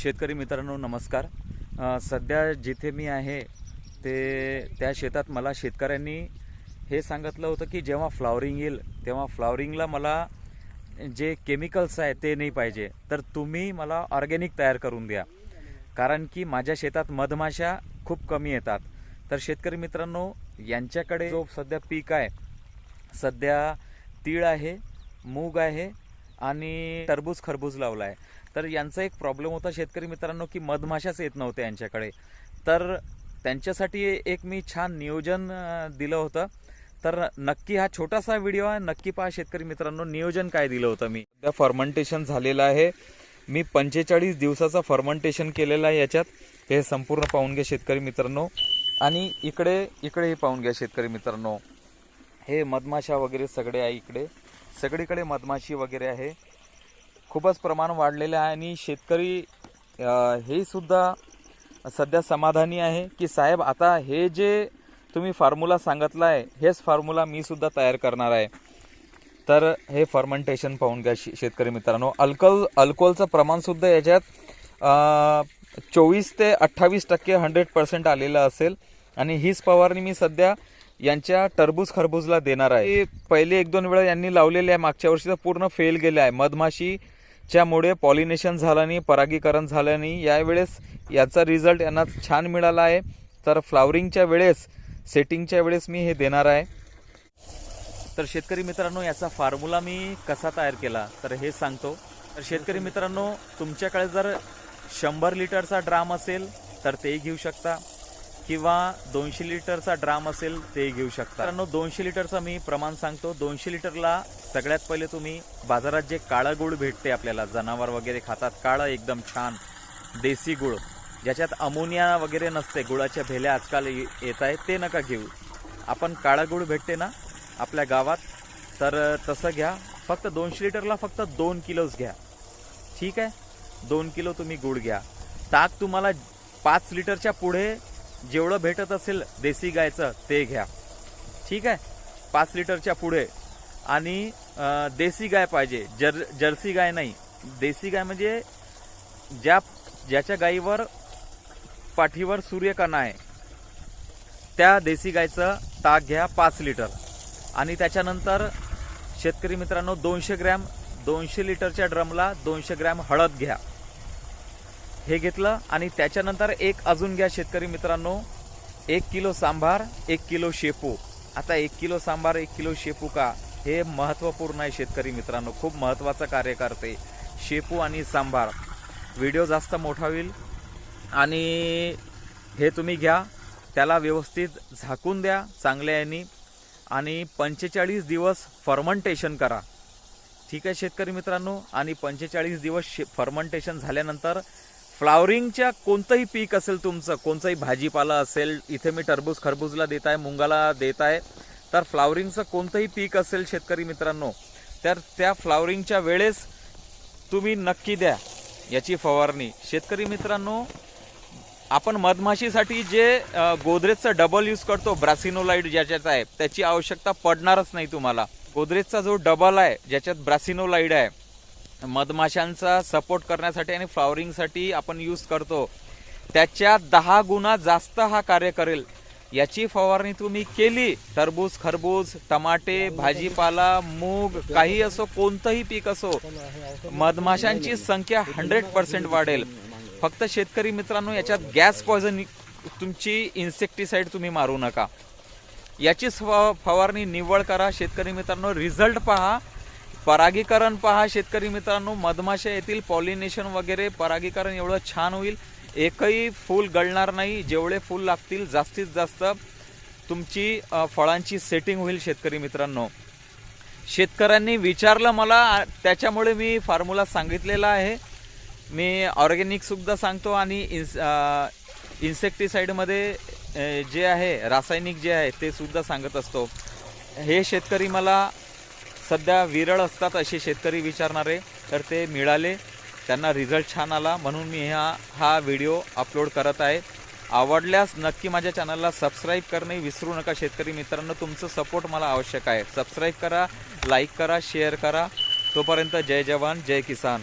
शेतकरी मित्रांनो नमस्कार. सध्या जिथे मी आहे ते त्या शेतात मला शेतकऱ्यांनी हे सांगितलं होतं की जेव्हा फ्लॉवरिंग येईल तेव्हा फ्लॉवरिंगला मला जे केमिकल्स आहे ते नाही पाहिजे. तर तुम्ही मला ऑर्गॅनिक तयार करून द्या. कारण की माझ्या शेतात मधमाशा खूप कमी येतात. तर शेतकरी मित्रांनो यांच्याकडे जो सध्या पीक आहे सध्या तीळ आहे मूग आहे आणि टरबूज खरबूज लावला आहे तर यांचा एक प्रॉब्लेम होता शेतकरी मित्रांनो की मधमाशाच येत नव्हत्या यांच्याकडे. तर त्यांच्यासाठी एक मी छान नियोजन दिलं होतं. तर नक्की हा छोटासा व्हिडिओ आहे. नक्की पहा शेतकरी मित्रांनो नियोजन काय दिलं होतं मी. सध्या फर्मंटेशन झालेलं आहे. मी पंचेचाळीस दिवसाचं फर्मंटेशन केलेलं आहे याच्यात. हे संपूर्ण पाहून घ्या शेतकरी मित्रांनो. आणि इकडे इकडेही पाहून घ्या शेतकरी मित्रांनो. हे मधमाशा वगैरे सगळे आहे इकडे. सगळीकडे मधमाशी वगैरे आहे. खूपच प्रमाण वाढलेलं आहे आणि शेतकरी हे सुद्धा सध्या समाधानी आहे की साहेब आता हे जे तुम्ही फॉर्म्युला सांगितला आहे हेच फॉर्म्युला मी सुद्धा तयार करणार आहे. तर हे फर्मेंटेशन पाहून घ्या शेतकरी मित्रांनो. अल्कोल अल्कोलचं प्रमाणसुद्धा याच्यात चोवीस ते अठ्ठावीस टक्के हंड्रेड पर्सेंट आलेलं असेल. आणि हीच फवारणी मी सध्या यांच्या टरबूज खरबूजला देणार आहे. पहिले एक दोन वेळा यांनी लावलेले आहे. मागच्या वर्षी तर पूर्ण फेल गेले आहे. मधमाशीच्यामुळे पॉलिनेशन झालं नाही परागीकरण झालं नाही. यावेळेस याचा रिझल्ट यांना छान मिळाला आहे. तर फ्लावरिंगच्या वेळेस सेटिंगच्या वेळेस मी हे देणार आहे. तर शेतकरी मित्रांनो याचा फॉर्म्युला मी कसा तयार केला तर हे सांगतो. तर शेतकरी मित्रांनो तुमच्याकडे जर शंभर लिटरचा ड्राम असेल तर तेही घेऊ शकता. किंवा दोनशे लिटरचा ड्राम असेल ते घेऊ शकता. कारण दोनशे लिटरचा मी प्रमाण सांगतो. दोनशे लिटरला सगळ्यात पहिले तुम्ही बाजारात जे काळा गुळ भेटते आपल्याला जनावर वगैरे खातात काळं एकदम छान देसी गुळ ज्याच्यात अमोनिया वगैरे नसते गुळाच्या भेल्या आजकाल ये- येत आहेत ते नका घेऊ. आपण काळा गुळ भेटते ना आपल्या गावात तर तसं घ्या. फक्त दोनशे लिटरला फक्त दोन किलोच घ्या. ठीक आहे? दोन किलो तुम्ही गुळ घ्या. ताक तुम्हाला पाच लिटरच्या पुढे जेवढं भेटत असेल देसी गायचं ते घ्या. ठीक आहे? पाच लिटरच्या पुढे. आणि देसी गाय पाहिजे. जर जर्सी गाय नाही. देसी गाय म्हणजे ज्या ज्याच्या गायीवर पाठीवर सूर्यकणा आहे त्या देसी गायचं ताक घ्या पाच लिटर. आणि त्याच्यानंतर शेतकरी मित्रांनो दोनशे ग्रॅम दोनशे लिटरच्या ड्रमला दोनशे ग्रॅम हळद घ्या. हे घेतलं आणि त्याच्यानंतर एक अजून घ्या शेतकरी मित्रांनो. एक किलो सांबार एक किलो शेपू. आता एक किलो सांबार एक किलो शेपू का? हे महत्त्वपूर्ण आहे शेतकरी मित्रांनो. खूप महत्त्वाचं कार्य करते. शेपू आणि सांबार. व्हिडिओ जास्त मोठा होईल. आणि हे तुम्ही घ्या. त्याला व्यवस्थित झाकून द्या चांगल्या यांनी. आणि पंचेचाळीस दिवस फर्मंटेशन करा. ठीक आहे शेतकरी मित्रांनो? आणि पंचेचाळीस दिवस शे फर्मंटेशन झाल्यानंतर फ्लावरिंगच्या कोणतंही पीक असेल तुमचं कोणतंही भाजीपाला असेल इथे मी टरबूज खरबूजला देत आहे मुंगाला देत आहे तर फ्लावरिंगचं कोणतंही पीक असेल शेतकरी मित्रांनो तर त्या फ्लावरिंगच्या वेळेस तुम्ही नक्की द्या याची फवारणी. शेतकरी मित्रांनो आपण मधमाशीसाठी जे गोदरेजचं डबल यूज करतो ब्रासिनोलाईट ज्याच्यात आहे त्याची आवश्यकता पडणारच नाही तुम्हाला. गोदरेजचा जो डबल आहे ज्याच्यात ब्रासिनोलाईड आहे मधमाशांचा सपोर्ट करण्यासाठी आणि फ्लॉवरिंगसाठी आपण यूज करतो. त्याच्या दहा गुणा जास्त हा कार्य करेल. याची फवारणी तुम्ही केली टरबूज खरबूज टमाटे भाजीपाला मूग काही असो कोणतंही पीक असो मधमाशांची संख्या हंड्रेड पर्सेंट वाढेल. फक्त शेतकरी मित्रांनो याच्यात गॅस पॉयझन तुमची इन्सेक्टिसाईड तुम्ही मारू नका. याची फवारणी निवड करा. शेतकरी मित्रांनो रिझल्ट पहा. परागीकरण पहा शेतकरी मित्रांनो मधमाशा येतील पॉलिनेशन वगैरे परागीकरण एवढं छान होईल. एकही फूल गळणार नाही जेवढे फूल लागतील जास्तीत जास्त तुमची फळांची सेटिंग होईल शेतकरी मित्रांनो. शेतकऱ्यांनी विचारलं मला त्याच्यामुळे मी फॉर्म्युला सांगितलेला आहे. मी ऑर्गेनिकसुद्धा सांगतो आणि इन्स इन्सेक्टिसाईडमध्ये जे आहे रासायनिक जे आहे ते सुद्धा सांगत असतो. हे शेतकरी मला सध्या विरळ असतात असे शेतकरी विचारणारे तर ते मिळाले. त्यांना रिझल्ट छान आला म्हणून मी हा हा व्हिडिओ अपलोड करत आहे. आवडल्यास नक्की माझ्या चॅनलला सबस्क्राईब करणे विसरू नका शेतकरी मित्रांनो. तुमचं सपोर्ट मला आवश्यक आहे. सबस्क्राईब करा लाईक करा शेअर करा. तोपर्यंत जय जवान जय किसान.